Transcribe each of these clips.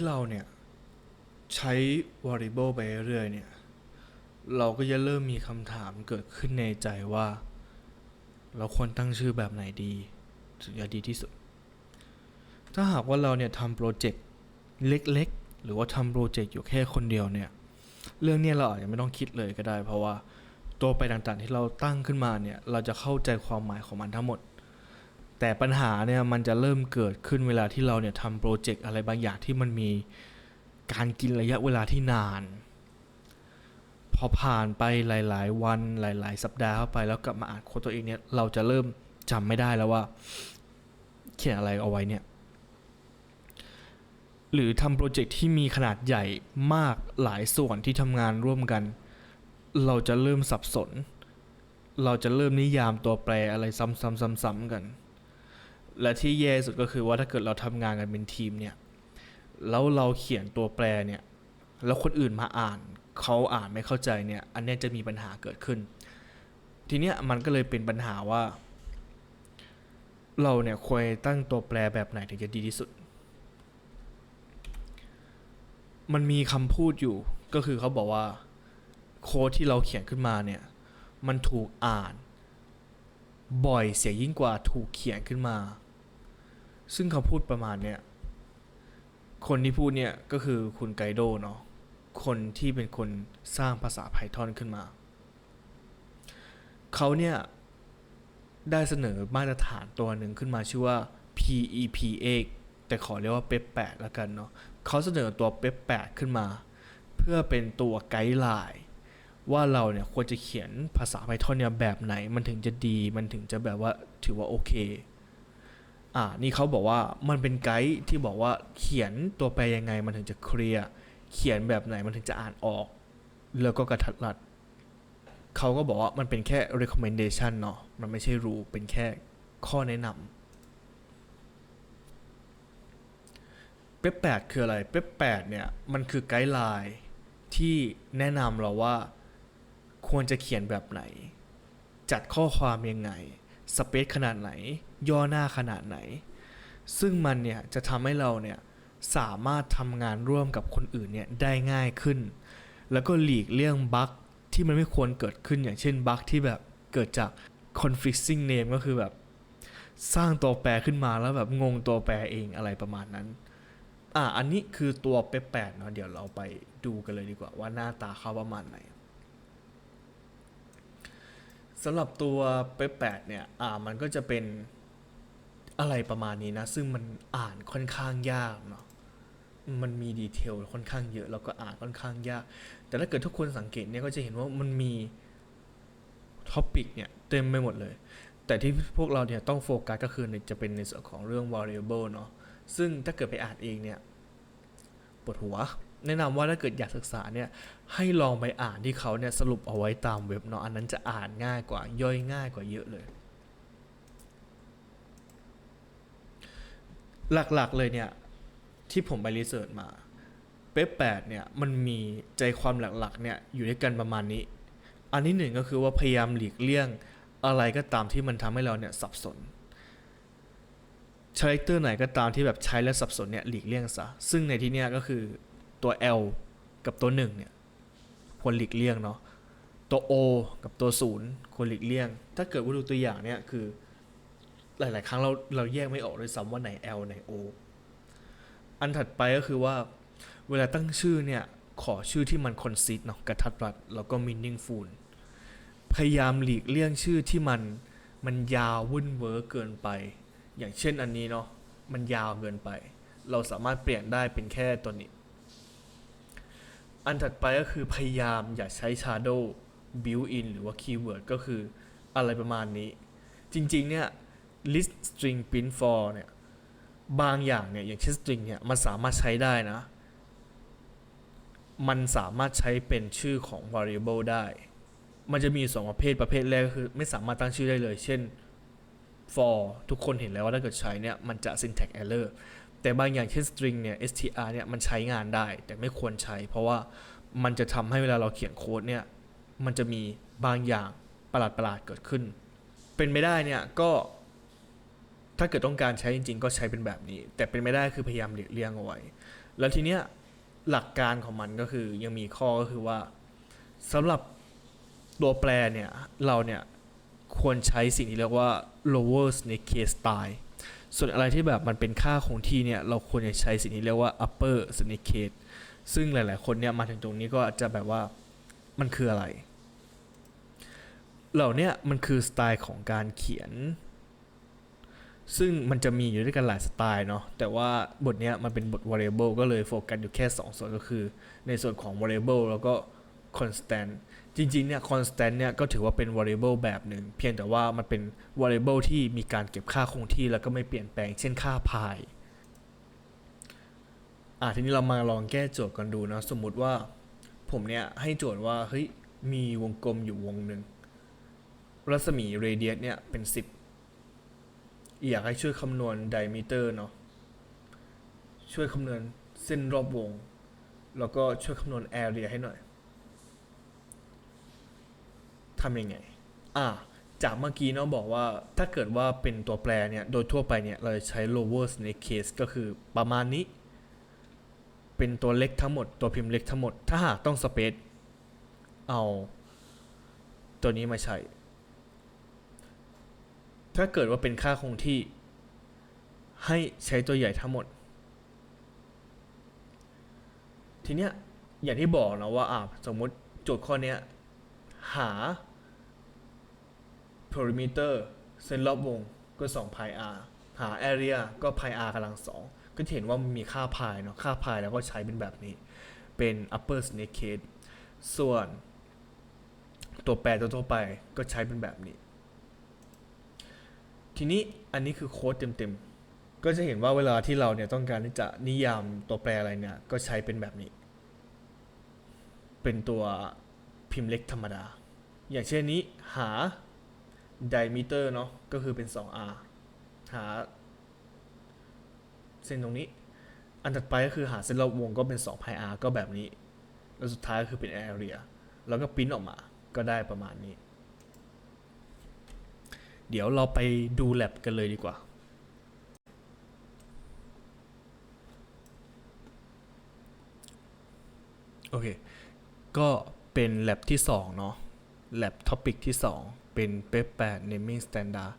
ที่เราเนี่ย ใช้ variable ไปเรื่อยเนี่ย เราก็จะเริ่มมีคำถามเกิดขึ้นในใจว่า เราควรตั้งชื่อแบบไหนดีถึงจะดีที่สุด ถ้าหากว่าเราเนี่ยทำโปรเจกต์เล็กๆ หรือว่าทำโปรเจกต์อยู่แค่คนเดียวเนี่ย เรื่องนี้เราอาจจะไม่ต้องคิดเลยก็ได้ เพราะว่าตัวไปต่างๆที่เราตั้งขึ้นมาเนี่ย เราจะเข้าใจความหมายของมันทั้งหมด แต่ปัญหาเนี่ยมันจะเริ่มเกิดขึ้นเวลาที่เราเนี่ยทำโปรเจกต์อะไรบางอย่างที่มันมีการกินระยะเวลาที่นาน พอผ่านไปหลาย ๆ วันหลาย ๆ สัปดาห์เข้าไปแล้วกลับมาอ่านโค้ดตัวเองเนี่ยเราจะเริ่มจำไม่ได้แล้วว่า เขียนอะไรเอาไว้เนี่ยหรือทำโปรเจกต์ที่มีขนาดใหญ่มากหลายส่วนที่ทำงานร่วมกัน เราจะเริ่มสับสน เราจะเริ่มนิยามตัวแปรอะไรซ้ำๆๆๆกัน และที่แย่สุดก็คือว่าถ้าเกิดเราทำงานกันเป็นทีมเนี่ยแล้วเราเขียนตัวแปรเนี่ยแล้วคนอื่นมาอ่านเขาอ่านไม่เข้าใจเนี่ยอันนี้จะมีปัญหาเกิดขึ้น ทีเนี้ยมันก็เลยเป็นปัญหาว่า เราเนี่ยควรตั้งตัวแปรแบบไหนถึงจะดีที่สุด มันมีคำพูดอยู่ก็คือเขาบอกว่าโค้ดที่เราเขียนขึ้นมาเนี่ยมันถูกอ่าน บ่อยเสียยิ่งกว่าถูกเขียนขึ้นมา ซึ่งคำพูดประมาณเนี่ยคนที่พูดเนี่ยก็คือคุณไกโดเนาะคนที่เป็นคนสร้างภาษา Python ขึ้นมา เขาเนี่ย ได้เสนอมาตรฐานตัวหนึ่งขึ้นมาชื่อว่า PEP8 แต่ขอเรียกว่า PEP8 แล้วกันเนาะเขาเสนอตัว PEP8 ขึ้นมา เพื่อเป็นตัวไกด์ไลน์ว่าเราเนี่ยควรจะเขียนภาษา Python เนี่ยแบบไหนมันถึงจะดีมันถึงจะแบบว่าถือว่าโอเค อ่านี่เขาบอกว่ามันเป็นไกด์ที่บอกว่าเขียนตัวแปรยังไงมันถึงจะเคลียร์เขียนแบบไหนมันถึงจะอ่านออก แล้วก็กระทัดรัดเขาก็บอกว่ามันเป็นแค่ recommendation เนาะมันไม่ใช่ rule เป็นแค่ข้อแนะนำเป๊ปแปดคืออะไรเป๊ปแปดเนี่ย มันคือไกด์ไลน์ที่แนะนำเราว่าควรจะเขียนแบบไหน จัดข้อความยังไง สเปซขนาดไหน ย่อหน้าขนาดไหน ซึ่งมันเนี่ยจะทำให้เราเนี่ยสามารถทำงานร่วมกับคนอื่นเนี่ยได้ง่ายขึ้น แล้วก็หลีกเลี่ยงบั๊กที่มันไม่ควรเกิดขึ้นอย่างเช่นบั๊กที่แบบเกิดจาก confixing name ก็คือแบบสร้างตัวแปรขึ้นมาแล้วแบบงงตัวแปรเองอะไรประมาณนั้น อ่าอันนี้คือตัวเป๊ปแปดเนาะเดี๋ยวเราไปดูกันเลยดีกว่าว่าหน้าตาเขาประมาณไหน สำหรับตัวเป๊ปแปดเนี่ยอ่ามันก็จะเป็นอะไรประมาณนี้นะ ซึ่งมันอ่านค่อนข้างยากเนาะมันมีดีเทลค่อนข้างเยอะแล้วก็อ่านค่อนข้างยาก แต่ถ้าเกิดทุกคนสังเกตเนี่ยก็จะเห็นว่ามันมีท็อปิกเนี่ยเต็มไปหมดเลย แต่ที่พวกเราเนี่ยต้องโฟกัสก็คือจะเป็นในส่วนของเรื่อง variable เนาะซึ่งถ้าเกิดไปอ่านเองเนี่ยปวดหัว แนะนำว่าถ้าเกิดอยากศึกษาเนี่ยให้ลองไปอ่านที่เขาเนี่ยสรุปเอาไว้ตามเว็บเนาะอันนั้นจะอ่านง่ายกว่าย่อยง่ายกว่าเยอะเลย หลักๆเลยเนี่ยที่ผมไปรีเสิร์ชมาเป๊ปแปดเนี่ยมันมีใจความหลักๆเนี่ยอยู่ด้วยกันประมาณนี้ อันที่หนึ่งก็คือว่าพยายามหลีกเลี่ยงอะไรก็ตามที่มันทำให้เราเนี่ยสับสนคาแรคเตอร์ไหนก็ตามที่แบบใช้แล้วสับสนเนี่ยหลีกเลี่ยงซะ ซึ่งในที่เนี้ยก็คือ ตัว L กับตัว 1 เนี่ยควรหลีกเลี่ยงเนาะตัว O กับตัว 0ควรหลีกเลี่ยง ถ้าเกิดว่าดูตัวอย่างเนี่ยคือ หลาย ๆ ครั้งเราเราแยกไม่ออกเลยซ้ำว่าไหน L ไหน O อันถัดไปก็คือว่าเวลาตั้งชื่อเนี่ยขอชื่อที่มันคอนซิสเนาะกระทัดรัดแล้วก็ meaningful พยายามหลีกเลี่ยงชื่อที่มันมันยาววุ่นเวอร์เกินไป อย่างเช่นอันนี้เนาะมันยาวเกินไป เราสามารถเปลี่ยนได้เป็นแค่ตัวนี้ อันถัดไปก็คือพยายามอย่าใช้ shadow built in หรือว่า keyword ก็คืออะไรประมาณนี้ จริง ๆ เนี่ย list string print for เนี่ย บางอย่างเนี่ย อย่างเช่น string เนี่ย มันสามารถใช้ได้นะ มันสามารถใช้เป็นชื่อของ variable ได้ มันจะมีสองประเภทประเภทแรกก็คือ ไม่สามารถตั้งชื่อได้เลย เช่น for ทุกคนเห็นแล้วว่าถ้าเกิดใช้เนี่ย มันจะ syntax error แต่บางอย่างเช่น string เนี่ย str เนี่ยมันใช้งานได้ แต่ไม่ควรใช้ เพราะว่ามันจะทำให้เวลาเราเขียนโค้ดเนี่ยมันจะมีบางอย่างประหลาดๆเกิดขึ้น เป็นไม่ได้เนี่ยก็ถ้าเกิดต้องการใช้จริง ๆ ก็ใช้เป็นแบบนี้ แต่เป็นไม่ได้คือพยายามหลีกเลี่ยงเอาไว้ แล้วทีเนี้ยหลักการของมันก็คือยังมีข้อก็คือว่าสำหรับตัวแปรเนี่ยเราเนี่ยควรใช้สิ่งที่เรียกว่า lower snake case style ส่วนอะไรที่แบบมันเป็นค่าคงที่เนี่ยเราควรจะใช้สิ่งที่เรียกว่า upper snake case ซึ่งหลาย ๆ คนเนี่ยมาถึงตรงนี้ก็อาจจะแบบว่ามันคืออะไร เหล่านี้มันคือสไตล์ของการเขียน ซึ่งมันจะมีอยู่ด้วยกันหลายสไตล์เนาะแต่ว่าบทเนี้ยมันเป็นบท variable ก็เลยโฟกัสอยู่แค่ 2 ส่วนก็คือ ในส่วนของ variable แล้วก็ constant จริงๆเนี่ย constant เนี่ยก็ถือว่าเป็น variable แบบหนึ่ง เพียงแต่ว่ามันเป็น variable ที่มีการเก็บค่าคงที่แล้วก็ไม่เปลี่ยนแปลงเช่นค่า pi อะทีนี้เรามาลองแก้โจทย์กันดูนะสมมุติว่าผมเนี่ยให้โจทย์ว่าเฮ้ยมีวงกลมอยู่วงหนึ่งรัศมีเรเดียสเนี่ยเป็น 10 อยากให้ช่วยคำนวณ diameter เนาะช่วยคำนวณเส้นรอบวง แล้วก็ช่วยคำนวณ area ให้หน่อย ทำยังไง อะจากเมื่อกี้เนาะบอกว่าถ้าเกิดว่าเป็นตัวแปรเนี่ย โดยทั่วไปเนี่ย เราจะใช้ lower snake case ก็คือประมาณนี้ เป็นตัวเล็กทั้งหมด ตัวพิมพ์เล็กทั้งหมด ถ้าหากต้อง space เอา ตัวนี้มาใช้ ถ้าเกิดว่าเป็นค่าคงที่ ให้ใช้ตัวใหญ่ทั้งหมด ทีเนี้ยอย่างที่บอกนะว่าอะสมมติโจทย์ข้อเนี้ยหา perimeter เส้นรอบวงก็2 pi r หา area ก็ pi r กำลังสองก็เห็นว่ามันมีค่า pi เนาะค่า pi แล้วก็ใช้เป็นแบบนี้ เป็น upper snake case ส่วนตัวแปรตัวทั่วไปก็ใช้เป็นแบบนี้ ทีนี้อันนี้คือโค้ดเต็มๆ ก็จะเห็นว่าเวลาที่เราเนี่ยต้องการที่จะนิยามตัวแปรอะไรเนี่ย ก็ใช้เป็นแบบนี้ เป็นตัวพิมพ์เล็กธรรมดา อย่างเช่นนี้หา diameter เนาะก็คือเป็น 2r หา เส้นตรงนี้ อันถัดไปก็คือหาเส้นรอบวงก็เป็น2 pi r ก็แบบนี้ แล้วสุดท้ายก็คือเป็น area แล้วก็ปริ้นออกมาก็ได้ประมาณนี้ เดี๋ยวเราไปดูแ a บกันเลยดีกว่าโอเค ก็เป็น lab ที่2เนาะ lab topic ที่ 2 เป็น PEP 8 naming standard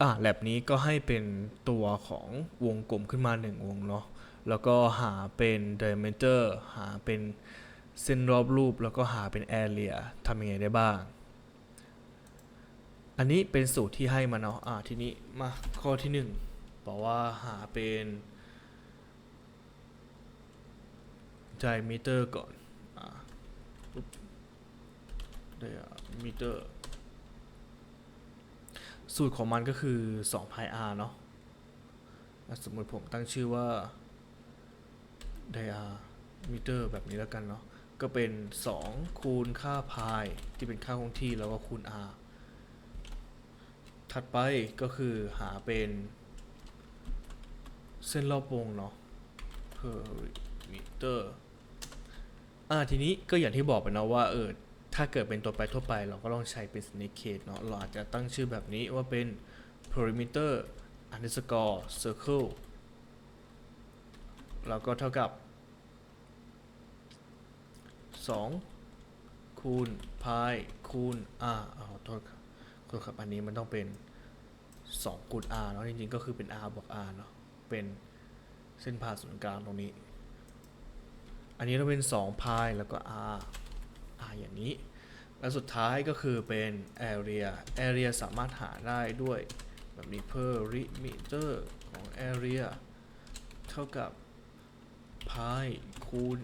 อะ lab นี้ก็ให้เป็นตัวของวงกลมขึ้นมา 1 วงเนาะ แล้วก็หาเป็น diameter หาเป็นเส้นรอบรูป แล้วก็หาเป็น area ทำยังไงได้บ้าง อันนี้เป็นสูตรที่ให้มาเนาะ อะทีนี้มาข้อที่ 1 บอกว่าหาเป็น diameter ก่อน อ่าปุ๊บ diameter สูตรของมันก็คือ2 pi r เนาะอะสมมติผมตั้งชื่อว่า diameter แบบนี้แล้วกันเนาะก็เป็น 2 คูณค่า pi ที่เป็นค่าคงที่แล้วก็คูณ r ถัดไปก็คือหาเป็นเส้นรอบวงเนาะ perimeter อ่าทีนี้ก็อย่างที่บอกไปเนาะว่าเออ ถ้าเกิดเป็นตัวแปรทั่วไป เราก็ต้องใช้เป็น snake case เนาะเราอาจจะตั้งชื่อแบบนี้ว่าเป็น perimeter underscore circle แล้วก็เท่ากับ 2 คูณ pi คูณ r เอาโทษครับโทษครับ อันนี้มันต้องเป็น 2 คูณ r เนาะจริงๆ ก็คือเป็น r บวก r เนาะเป็นเส้นผ่าศูนย์กลางตรงนี้ อันนี้เราเป็น 2 pi แล้วก็ r r อย่างนี้ แล้วสุดท้ายก็คือเป็น area area สามารถหาได้ด้วยแบบนี้ perimeter ของ area เท่ากับ pi คูณ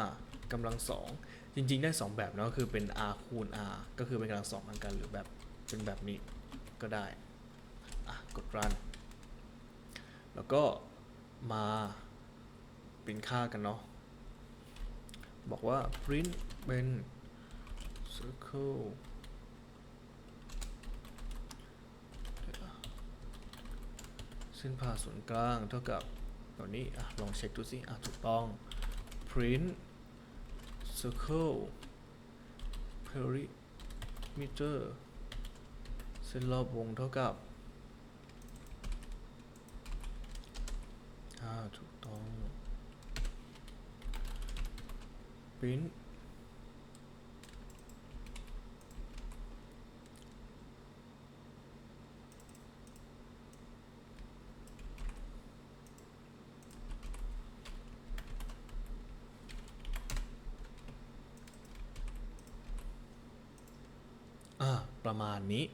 r กำลังสองจริง ๆ ได้ 2 แบบเนาะคือเป็น r คูณ r ก็คือเป็นกำลังสองเหมือนกันหรือแบบเป็นแบบนี้ก็ได้ อะ กด run แล้วก็มาเป็นค่ากันเนาะบอกว่า print เป็น circle เส้นผ่าศูนย์กลางเท่ากับแบบนี้อะลองเช็คดูสิอะถูกต้อง print circle perimeter เส้นรอบวงเท่ากับถูกต้อง print อ่า ประมาณนี้